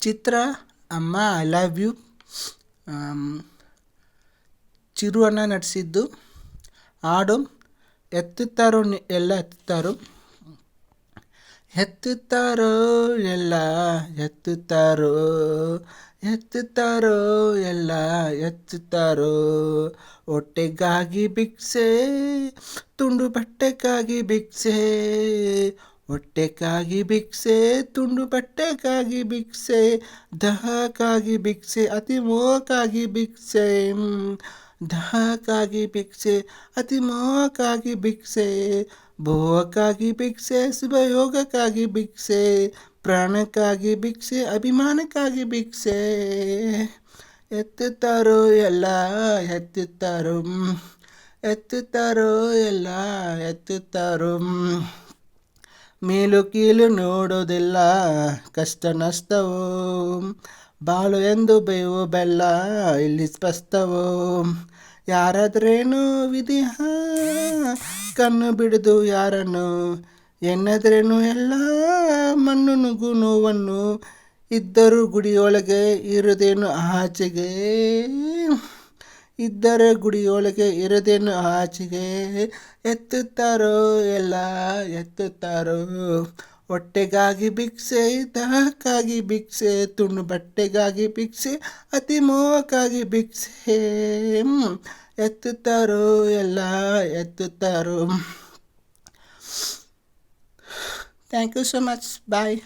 Chitra, Amma I love you Chiru ಅಣ್ಣ ನಟಿಸಿದ್ದು, ಹಾಡು, ಎತ್ತುತ್ತಾರೋ ಎಲ್ಲ ಎತ್ತುತ್ತಾರೋ? ಎತ್ತುತ್ತಾರೋ, ಎಲ್ಲ ಎತ್ತುತ್ತಾರೋ? ಎತ್ತುತ್ತಾರೋ, ಎಲ್ಲ ಎತ್ತುತ್ತಾರೋ? ಹೊಟ್ಟೆಗಾಗಿ ಭಿಕ್ಷೆ, ತುಂಡು ಬಟ್ಟೆಗಾಗಿ ಭಿಕ್ಷೆ. ಹೊಟ್ಟೆಗಾಗಿ ಭಿಕ್ಷೆ, ತುಂಡು ಬಟ್ಟೆಗಾಗಿ ಭಿಕ್ಷೆ ದಹಕ್ಕಾಗಿ ಭಿಕ್ಷೆ, ಅತಿ ಮೋಹಕ್ಕಾಗಿ ಭಿಕ್ಷೆ ಹ್ಮ್. ದಹಕ್ಕಾಗಿ ಭಿಕ್ಷೆ, ಅತಿ ಮೋಹಕ್ಕಾಗಿ ಭಿಕ್ಷೆ ಭೋಗಕ್ಕಾಗಿ ಭಿಕ್ಷೆ ಶುಭಯೋಗಕ್ಕಾಗಿ ಭಿಕ್ಷೆ ಪ್ರಾಣಕ್ಕಾಗಿ ಭಿಕ್ಷೆ, ಅಭಿಮಾನಕ್ಕಾಗಿ ಭಿಕ್ಷೆ ಎತ್ತುತ್ತಾರೋ ಎಲ್ಲ, ಎತ್ತುತ್ತಾರೋ ಹ್ಮ್. ಎತ್ತುತ್ತಾರೋ ಎಲ್ಲ, ಎತ್ತುತ್ತಾರೋ ಹ್ಮ್. ಮೇಲು ಕೀಲು ನೋಡೋದಿಲ್ಲ ಕಷ್ಟ ನಷ್ಟವೋ. ಬಾಳು ಎಂದು ಬೇವು ಬೆಲ್ಲ, ಇಲ್ಲಿ ಸ್ಪಷ್ಟವೋ. ಯಾರಾದ್ರೇನು ವಿಧಿಹ, ಕಣ್ಣು ಬಿಡದು ಯಾರನ್ನು? ಎನ್ನದ್ರೇನು ಎಲ್ಲ, ಮಣ್ಣು ನುಗ್ಗು ನೋವನ್ನು. ಇದ್ದರೂ ಗುಡಿಯೊಳಗೆ ಇರುವುದೇನು ಆಚೆಗೆ? ಇದ್ದರೆ ಗುಡಿಯೊಳಗೆ ಇರದೇನು ಆಚೆಗೆ ಎತ್ತುತ್ತಾರೋ? ಎಲ್ಲ ಎತ್ತುತ್ತಾರೋ? ಹೊಟ್ಟೆಗಾಗಿ ಭಿಕ್ಷೆ ದಹಕ್ಕಾಗಿ ಭಿಕ್ಷೆ ತುಂಡು ಬಟ್ಟೆಗಾಗಿ ಭಿಕ್ಷೆ ಅತಿ ಮೋಹಕ್ಕಾಗಿ ಭಿಕ್ಷೆ. ಎತ್ತುತ್ತಾರೋ? ಎಲ್ಲ ಎತ್ತುತ್ತಾರೋ? Thank you so much bye